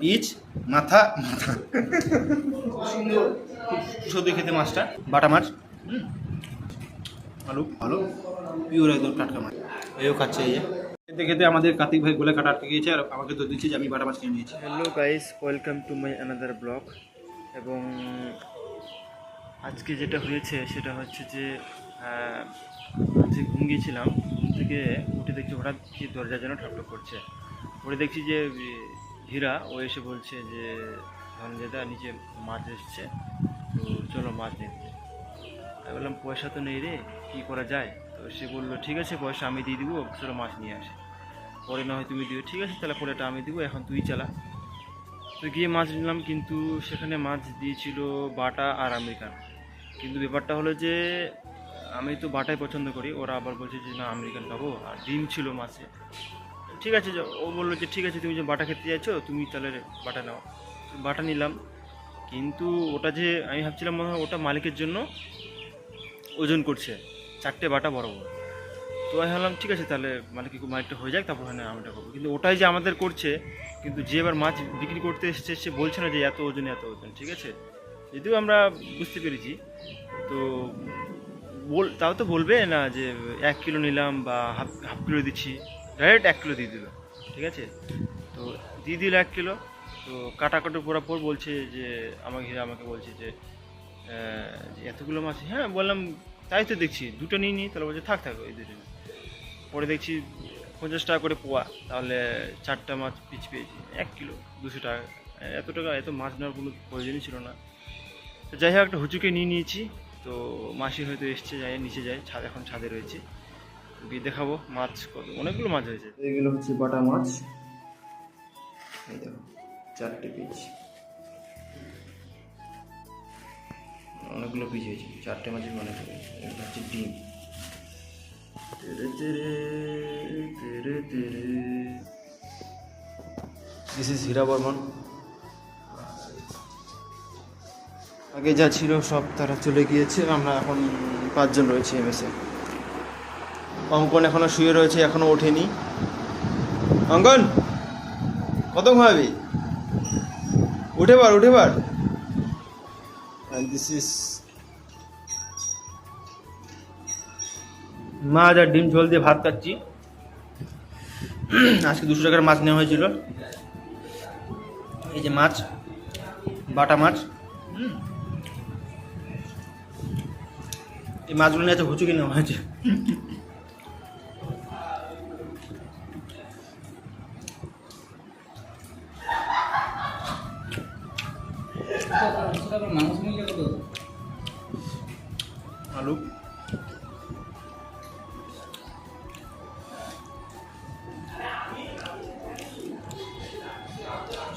Pitch মাথা মাথা। সুন্দর খেতে মাছটা, বাটা মাছ। আলু ভালো পিওর একদম টাটকা মাছ। এও খাচ্ছে এই যে। খেতে খেতে আমাদের কার্তিক ভাই গোলে কাটা আটকে গিয়েছে আর আমাকে তো দিচ্ছে যে আমি বাটা মাছ কিনে নিয়েছি। Hello guys welcome to my another blog এবং আজকে যেটা হয়েছে, সেটা হচ্ছে যে আজকে ঘুম গিয়েছিলাম। ঘুম থেকে উঠে দেখছি হঠাৎ কি দরজা যেন ঠকঠক করছে। উঠে দেখছি যে হীরা, ও এসে বলছে যে ধনঞ্জয়দা নিচে মাছ এসছে, তো চলো মাছ নিতে আমি বললাম, পয়সা তো নেই রে, কী করা যায়? তো সে বলল, ঠিক আছে, পয়সা আমি দিয়ে দিব, চলো মাছ নিয়ে আসে। পরে না হয় তুমি দিও। ঠিক আছে, তাহলে পরেটা আমি দিব, এখন তুই চালা। তো গিয়ে মাছ নিলাম, কিন্তু সেখানে মাছ দিয়েছিল বাটা আর আমেরিকান। কিন্তু ব্যাপারটা হলো যে, আমি তো বাটাই পছন্দ করি, ওরা আবার বলছে যে, না, আমেরিকান খাব। আর ডিম ছিল মাছে। ঠিক আছে ও বলল যে ঠিক আছে, তুমি যে বাটা খেতে চাইছো, তুমি তাহলে বাটা নাও। বাটা নিলাম, কিন্তু ওটা যে আমি ভাবছিলাম মনে হয় ওটা মালিকের জন্য ওজন করছে। চারটে বাটা বড় বড় তো আমি ভাবলাম, ঠিক আছে, তাহলে মানে কি মালিকটা হয়ে যাক, তারপর হ্যাঁ আমরা করব কিন্তু ওটাই যে আমাদের করছে, কিন্তু যে এবার মাছ বিক্রি করতে এসছে, সে বলছে না যে এত ওজন এত ওজন, ঠিক আছে? যদিও আমরা বুঝতে পেরেছি। তো বল, তাও তো বলবে না যে এক কিলো নিলাম বা হাফ হাফ কিলো দিচ্ছি। ডাইরেক্ট এক কিলো দিয়ে দিল, ঠিক আছে? তো দিয়ে দিল এক কিলো তো কাটাকাটি করার পর বলছে যে, আমাকে হীরা আমাকে বলছে যে এতগুলো মাছ হ্যাঁ বললাম, তাই তো দেখছি, দুটো নিয়ে নিই তাহলে বলছে থাক থাক, ওই দুটো পরে দেখছি পঞ্চাশ টাকা করে পোয়া, তাহলে চারটা মাছ পিচ পেয়েছি, এক কিলো দুশো টাকা। এত টাকা, এত মাছ নেওয়ার কোনো প্রয়োজনই ছিল না। তো যাই হোক, একটা হুচুকে নিয়ে নিয়েছি, তো মাসি হয়তো এসছে, যাই, নিচে যায়, ছাদ, এখন ছাদে রয়েছে। গিয়ে দেখাবো মাছ কত অনেকগুলো মাছ হয়েছে। এগুলো হচ্ছে বাটা মাছ। এই দেখো চারটে পিস অনেকগুলো পিস হয়েছে চারটে মাছের মানে এগুলো হচ্ছে ডিম। তেরে তেরে তেরে তেরে। দিস ইজ হীরা বর্মন আগে যা ছিল সব তারা চলে গিয়েছে আমরা এখন পাঁচজন রয়েছে এমএসে অঙ্কন এখনও শুয়ে রয়েছে এখনও ওঠেনি। অঙ্কন কত ঘুমাবি? উঠে পার উঠে পার দিস ইজ মাছ আর ডিম ঝোল দিয়ে ভাত খাচ্ছি। আজকে দুশো টাকার মাছ নেওয়া হয়েছিল। এই যে মাছ বাটা মাছ। এই মাছগুলো নিয়ে আছে হুচুকি নেওয়া হয়েছে? আলু।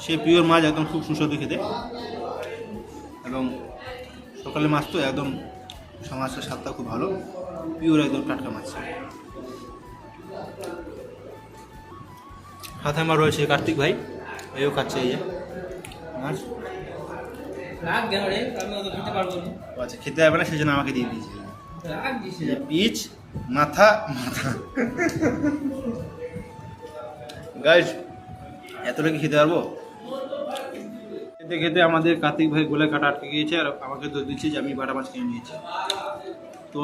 সে পিওর মাছ একদম খুব সুস্বাদু খেতে। এবং সকালে মাছ তো একদম মাছের স্বাদটা খুব ভালো। পিওর একদম টাটকা মাছ। হাতে আমার রয়েছে কার্তিক ভাই। এও খাচ্ছে এই মাছ। রাগ কেন রে? আমি অত খেতে পারব না। আচ্ছা খেতে পারবে না সেই জন্য আমাকে দিয়ে দিয়েছে। রাগ পিচ মাথা মাথা। গাইস এতটা কি খেতে পারব? খেতে খেতে আমাদের কার্তিক ভাই গোলে কাটা আটকে গিয়েছে আর আমাকে তো দিচ্ছে যে আমি বাটা মাছ কিনে নিয়েছি। তো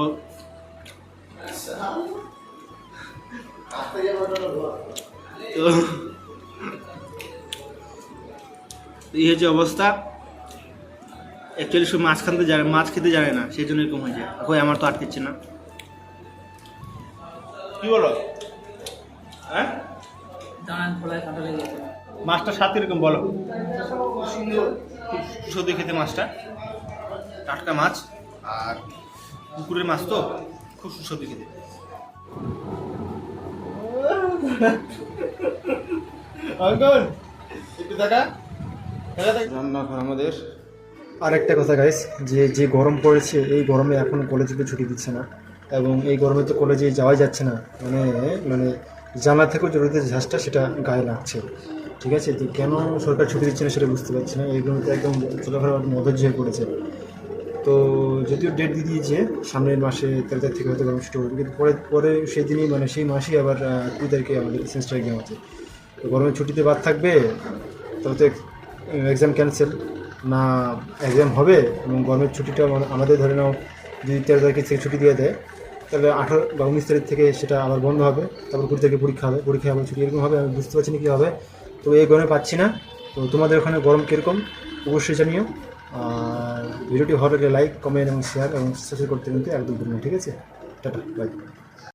তো এই হচ্ছে অবস্থা। অ্যাকচুয়ালি সব মাছ খানতে জানে মাছ খেতে জানে না সেই জন্য এরকম হয়েছে। এখন আমার তো আটকেছে না। কি বলো? হ্যাঁ? মাছটা স্বাদ এরকম বলো। সুন্দর সুস্বাদু খেতে মাছটা। টাটকা মাছ আর পুকুরের মাছ তো খুব সুস্বাদু খেতে। অঙ্কন একটু দেখা। রান্নাঘর আমাদের। আরেকটা কথা গাইস যে যে গরম পড়েছে, এই গরমে এখন কলেজে ছুটি দিচ্ছে না। এবং এই গরমে তো কলেজে যাওয়াই যাচ্ছে না। মানে মানে জানলা থেকেও জরুরি ঝাঁসটা সেটা গায়ে লাগছে। ঠিক আছে? তো কেন সরকার ছুটি দিচ্ছে না সেটা বুঝতে পারছি না। এই গরমে একদম চলাফেরা মধুর্য হয়ে পড়েছে। তো যদিও ডেট দিয়ে দিয়েছে, সামনের মাসে তেরো তারিখ থেকে হয়তো গরম ছুটি হবে। কিন্তু পরে পরে সেই দিনই মানে সেই মাসেই আবার কুড়ি তারিখে আমাদের সেমিস্টার এক্সাম আছে তো গরমের ছুটিতে বাদ থাকবে তবে তো এক্সাম ক্যান্সেল না এক্সাম হবে এবং গরমের ছুটিটা আমাদের ধরে নাও যদি তেরো তারিখে থেকে ছুটি দিয়ে দেয়, তাহলে আঠারো বা উনিশ তারিখ থেকে সেটা আবার বন্ধ হবে, তারপর কুড়ি তারিখে পরীক্ষা হবে পরীক্ষা আবার ছুটি এরকম হবে, আমি বুঝতে পারছি না কী হবে। তো এই গরমে পাচ্ছি না। তো তোমাদের ওখানে গরম কীরকম? অবশ্যই জানিও। আর ভিডিওটি ভালো লাগলে লাইক কমেন্ট এবং শেয়ার এবং সাবস্ক্রাইব করতে কিন্তু একদম ঠিক আছে? Tata bye